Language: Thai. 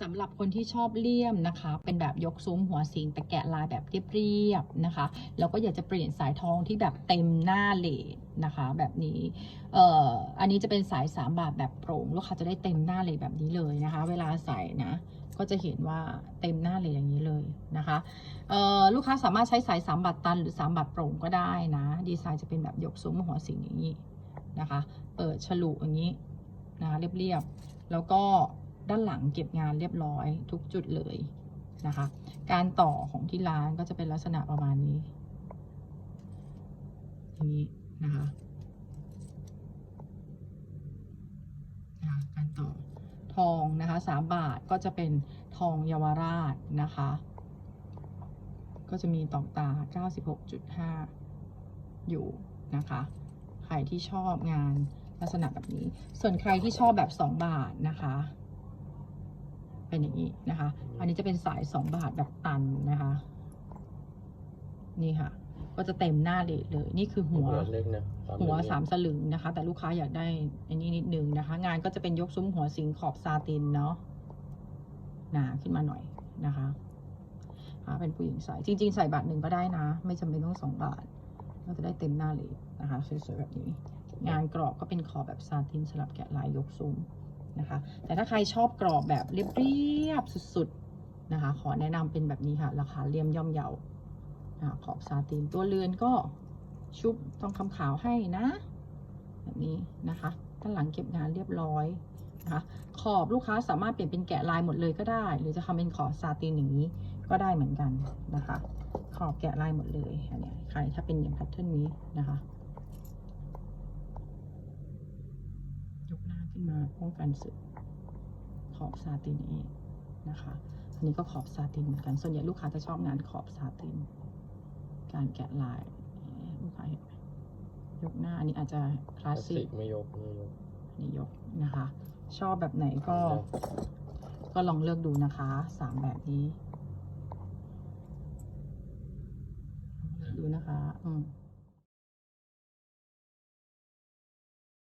สำหรับคนที่ชอบเลี่ยมนะคะ เป็นแบบยกซุ้มหัวสิงแต่แกะลายแบบเรียบๆนะคะแล้วก็อยากจะเปลี่ยนสายทองที่แบบเต็มหน้าเลทนะคะ แบบนี้เอ่ออันนี้จะเป็นสาย3บาทแบบโปร่งลูกค้าจะได้เต็มหน้าเลทแบบนี้เลยนะคะ เวลาใส่นะก็จะเห็นว่าเต็มหน้าเลยอย่างนี้เลยนะคะเอ่อลูกค้าสามารถใช้สาย 3 บาทตันหรือ 3 บาทโปร่งก็ได้นะ ดีไซน์จะเป็นแบบยกซุ้มหัวสิงอย่างนี้นะคะ เปิดฉลุอย่างนี้นะคะเรียบๆ แล้วก็ ด้านหลังเก็บงานเรียบร้อยทุกจุดเลยนะคะ การต่อของที่ร้านก็จะเป็นลักษณะประมาณนี้นี้นะคะนะคะการต่อทองนะคะสามบาทก็จะเป็นทองเยาวราชนะคะ ก็จะมีตอกตา 96.5 อยู่นะคะ ใครที่ชอบงานลักษณะแบบนี้ ส่วนใครที่ชอบแบบ 2 บาทนะคะ เป็นอย่างนี้นะคะ อันนี้จะเป็นสาย 2 บาทแบบตันนะคะ นี่ค่ะ ก็จะเต็มหน้าเลทเลย นี่คือหัวเล็กนะความหัวเล็กสามสลึงนะคะ แต่ลูกค้าอยากได้อันนี้นิดนึงนะคะ งานก็จะเป็นยกซุ้มหัวสิงขอบซาตินเนาะหนาขึ้นมาหน่อยนะคะอ่าเป็นผู้หญิงใส่จริง ๆ ใส่บาทหนึ่งก็ได้นะ ไม่จำเป็นต้องสองบาทก็จะได้เต็มหน้าเลยนะคะสวยๆแบบนี้ งานกรอบก็เป็นขอบแบบซาตินสลับแกะลายยกซุ้ม นะคะ แต่ถ้าใครชอบกรอบแบบเรียบๆสุดๆนะคะ ขอแนะนำเป็นแบบนี้ค่ะ ราคาเลี่ยมย่อมเยาอ่าขอบซาตินตัวเรือนก็ชุบทองคำขาวให้นะ แบบนี้นะคะด้านหลังเก็บงานเรียบร้อยนะคะขอบลูกค้าสามารถเปลี่ยนเป็นแกะลายหมดเลยก็ได้ หรือจะทำเป็นขอบซาตินอย่างนี้ก็ได้เหมือนกันนะคะ ขอบแกะลายหมดเลยอันนี้ใครถ้าเป็นอย่างแพทเทิร์นนี้นะคะ ยก หน้าขึ้นมาป้องกันสึกขอบซาตินเองนะคะอันนี้ก็ขอบซาตินเหมือนกันส่วนใหญ่ลูกค้าจะชอบงานขอบซาติน การแกะลายลูกค้าเห็นไหมยกหน้าอันนี้อาจจะคลาคสลาสสิสิกกไม่ยกไม่ยกอันนี้ยกนะคะ ชอบแบบไหนก็ ก็ลองเลือกดูนะคะสามแบบนี้ ดูนะคะ อืม